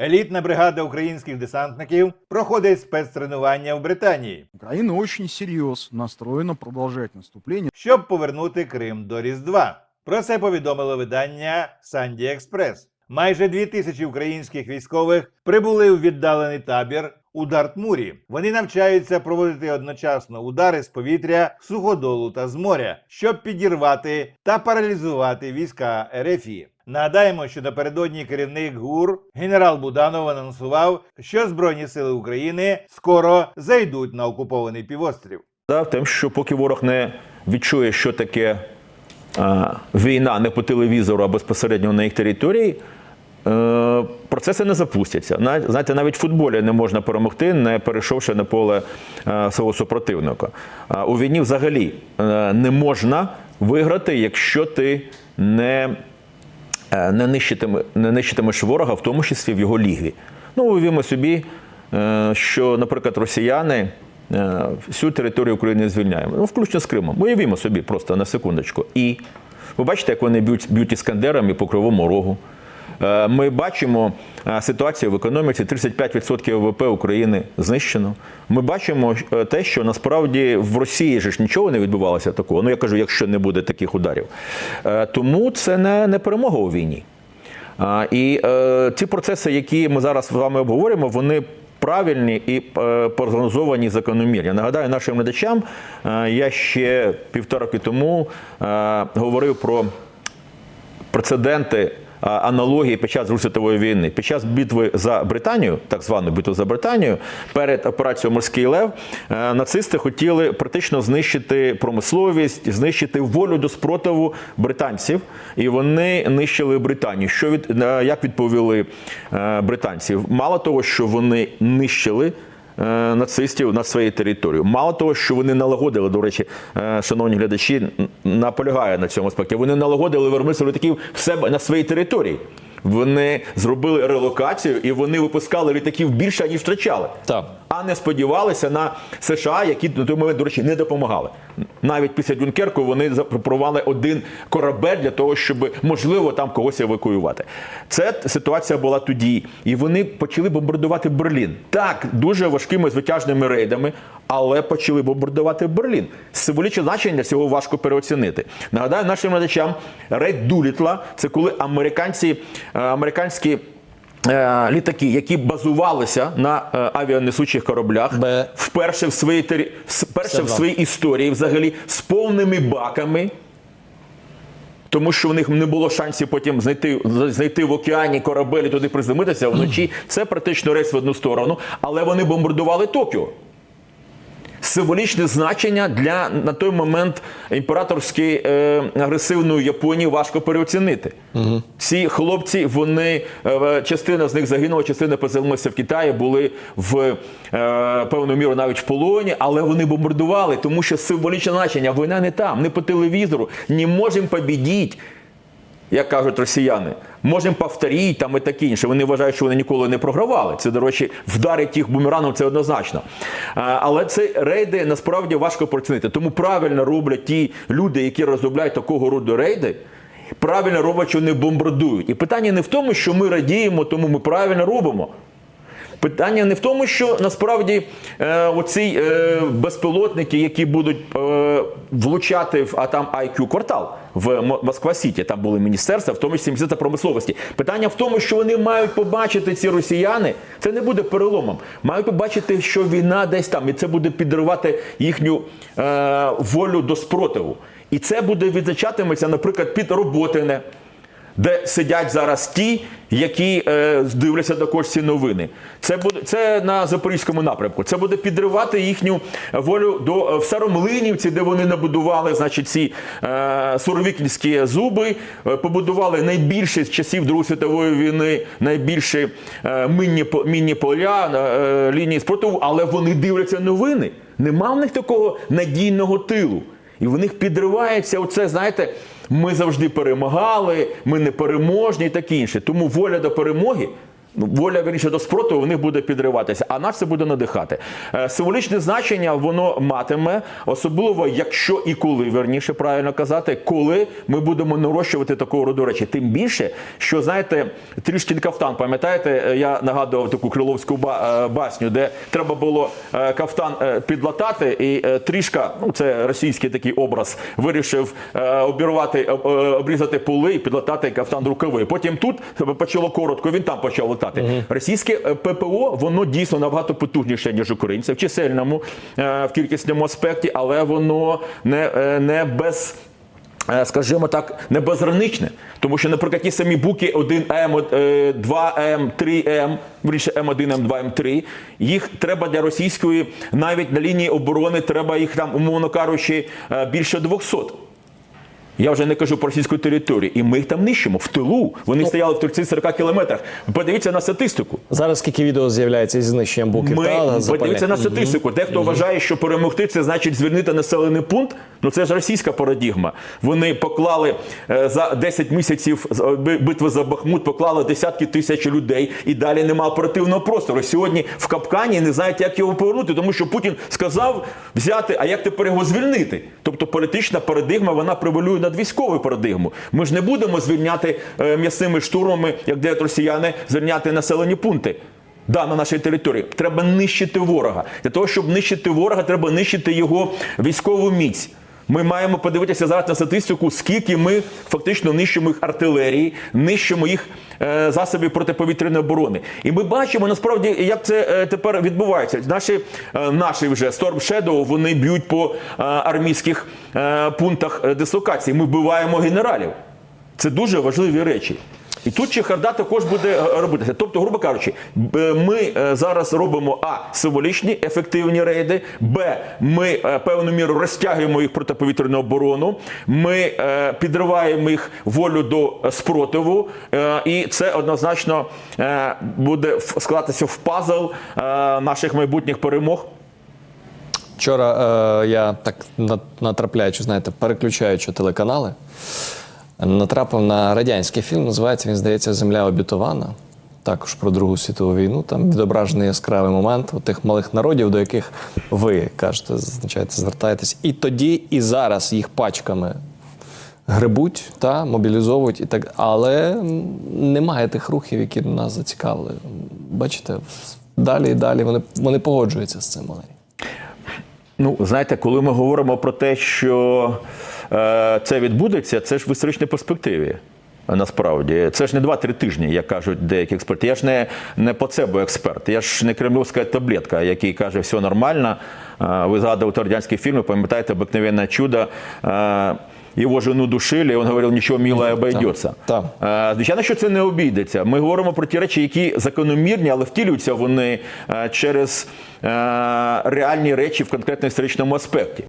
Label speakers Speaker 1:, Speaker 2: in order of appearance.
Speaker 1: Елітна бригада українських десантників проходить спецтренування в Британії,
Speaker 2: Україна дуже серйозно настроєна продовжувати наступлення,
Speaker 1: щоб повернути Крим до Різдва. Про це повідомило видання Санді Експрес. Майже дві тисячі українських військових прибули у віддалений табір у Дартмурі. Вони навчаються проводити одночасно удари з повітря, суходолу та з моря, щоб підірвати та паралізувати війська РФІ. Нагадаємо, що напередодні керівник ГУР генерал Буданов анонсував, що Збройні сили України скоро зайдуть на окупований півострів.
Speaker 3: тим, що поки ворог не відчує, що таке а, війна не по телевізору, а безпосередньо на їх території, е, процеси не запустяться. Навіть, знаєте, навіть в футболі не можна перемогти, не перейшовши на поле е, свого супротивника. У війні взагалі е, не можна виграти, якщо ти не е, не, нищитиме, не нищитимеш ворога, в тому числі в його лігві. Ну, уявімо собі, що, наприклад, росіяни всю територію України звільняємо, ну, включно з Кримом. Уявімо собі просто на секундочку. І ви бачите, як вони б'ють, б'ють іскандерами по кривому рогу. Е, Ми бачимо е, ситуацію в економіці: 35% ВВП України знищено. Ми бачимо е, те, що насправді в Росії ж нічого не відбувалося такого. Ну я кажу, якщо не буде таких ударів. Тому це не, не перемога у війні. І ці процеси, які ми зараз з вами обговорюємо, вони правильні і прогнозовані закономірні. Нагадаю нашим глядачам, я ще півтора роки тому говорив про прецеденти. Аналогії під час Другої війни, під час битви за Британію, так звану битву за Британію, перед операцією Морський Лев е, нацисти хотіли практично знищити промисловість, знищити волю до спротиву британців, і вони нищили Британію. Що від е, як відповіли е, британці? Мало того, що вони нищили. Е, Нацистів на своїй території. Мало того, що вони налагодили, до речі, е, шановні глядачі, наполягає на цьому аспекті. Вони налагодили літаків в себе на своїй території. Вони зробили релокацію і вони випускали літаків більше, ніж втрачали.
Speaker 4: Так.
Speaker 3: А не сподівалися на США, які на той момент, до речі, не допомагали. Навіть після Дюнкерку вони запропонували один корабель для того, щоб можливо там когось евакуювати. Це ситуація була тоді, і вони почали бомбардувати Берлін. Так, дуже важкими звитяжними рейдами, але почали бомбардувати Берлін. Символічне значення цього важко переоцінити. Нагадаю нашим глядачам, рейд Дулітла це коли американці, е, американські. Е, Літаки, які базувалися на е, авіанесучих кораблях,
Speaker 4: Б.
Speaker 3: вперше в своїй тері- вперше в своїй історії, взагалі, з повними баками, тому що в них не було шансів потім знайти, знайти в океані корабель і туди приземлитися вночі. Це практично рейс в одну сторону, але вони бомбардували Токіо. Символічне значення для на той момент імператорської е, агресивної Японії важко переоцінити. Угу. Ці хлопці, вони е, частина з них загинула, частина позивилася в Китаї, були в е, певною мірою навіть в полоні, але вони бомбардували, тому що символічне значення війна не там, не по телевізору. Не можемо побідіть як кажуть росіяни, можемо повторити там і таке інше. Вони вважають, що вони ніколи не програвали. Це, до речі, вдарить їх бумерангом, це однозначно. Але це рейди насправді важко процінити. Тому правильно роблять ті люди, які розробляють такого роду рейди. Правильно роблять, що вони бомбардують. І питання не в тому, що ми радіємо, тому ми правильно робимо. Питання не в тому, що насправді е, оці е, безпілотники, які будуть е, влучати в а там IQ квартал в Москва Сіті, там були міністерства, в тому числі Міністерство промисловості. Питання в тому, що вони мають побачити ці росіяни. Це не буде переломом. Мають побачити, що війна десь там, і це буде підривати їхню е, волю до спротиву. І це буде відзначатиметься, наприклад, під Роботине де сидять зараз ті, які е, дивляться також ці новини. Це буде це на запорізькому напрямку. Це буде підривати їхню волю до е, в Старомлинівці, де вони набудували, значить, ці е, суровікінські зуби, е, побудували найбільші з часів Другої світової війни, найбільші е, мінні, мінні поля, е, лінії спротиву, але вони дивляться новини. Нема в них такого надійного тилу. І в них підривається оце, знаєте, ми завжди перемагали, ми не переможні і таке інше. Тому воля до перемоги воля вірніше до спротиву в них буде підриватися, а нас це буде надихати. Е, Символічне значення воно матиме, особливо якщо і коли, верніше правильно казати, коли ми будемо нарощувати такого роду речі. Тим більше, що знаєте, трішкін кафтан, пам'ятаєте, е, я нагадував таку криловську е, басню, де треба було кафтан підлатати, і трішка, ну це російський такий образ, вирішив обірвати, обрізати поли і підлатати кафтан рукави. Потім тут почало коротко, він там почав летати. Російське е, ППО воно дійсно набагато потужніше ніж українське в чисельному, е, в кількісному аспекті, але воно не, е, не без. Скажімо так, не безграничне, тому що, наприклад, ті самі буки 1М, е, 2М, 3М, вірніше М1, М2, М3, їх треба для російської, навіть на лінії оборони, треба їх там, умовно кажучи, більше 200. Я вже не кажу про російську територію, і ми їх там нищимо в тилу. Вони стояли в 30-40 кілометрах. Подивіться на статистику.
Speaker 4: Зараз скільки відео з'являється із знищенням буків
Speaker 3: Ми
Speaker 4: та
Speaker 3: подивіться
Speaker 4: запалення?
Speaker 3: на статистику. Дехто вважає, що перемогти це значить звільнити населений пункт. Ну це ж російська парадігма. Вони поклали е, за 10 місяців е, битви за Бахмут, поклали десятки тисяч людей, і далі немає оперативного простору. Сьогодні в капкані не знають, як його повернути, тому що Путін сказав взяти, а як тепер його звільнити? Тобто політична парадигма вона превалює над військовою парадигмою. Ми ж не будемо звільняти е, м'ясними штурмами, як деякі росіяни, звільняти населені пункти. Да, на нашій території треба нищити ворога. Для того, щоб нищити ворога, треба нищити його військову міць. Ми маємо подивитися зараз на статистику, скільки ми фактично нищимо їх артилерії, нищимо їх е, засобів протиповітряної оборони. І ми бачимо насправді, як це е, тепер відбувається. Наші, е, наші вже Storm Shadow, вони б'ють по е, армійських е, пунктах е, дислокації. Ми вбиваємо генералів. Це дуже важливі речі. І тут чехарда також буде е, робитися. Тобто, грубо кажучи, ми е, зараз робимо а символічні ефективні рейди, б ми е, певну міру розтягуємо їх протиповітряну оборону, ми підриваємо їх волю до спротиву, і це однозначно буде складатися в пазл наших майбутніх перемог.
Speaker 4: Вчора е, я так на- натрапляючи, знаєте, переключаючи телеканали, натрапив на радянський фільм. Називається він, здається, Земля обітована. Також про Другу світову війну. Там відображений яскравий момент у тих малих народів, до яких ви кажете, зазначаєте, звертаєтесь. І тоді, і зараз їх пачками гребуть та мобілізовують і так. Але немає тих рухів, які нас зацікавили. Бачите, далі і далі вони, вони погоджуються з цим, Валерій.
Speaker 3: Ну, знаєте, коли ми говоримо про те, що е, це відбудеться, це ж в історичній перспективі. Насправді, це ж не 2-3 тижні, як кажуть деякі експерти. Я ж не, не плацебо експерт, я ж не кремлівська таблетка, який каже, все нормально. Е, ви згадували радянські фільми, пам'ятаєте, обикновенне чудо. Його жену душили, і він говорив, нічого мило обійдеться. Е, Звичайно, що це не обійдеться. Ми говоримо про ті речі, які закономірні, але втілюються вони е, через е, реальні речі в конкретно історичному аспекті.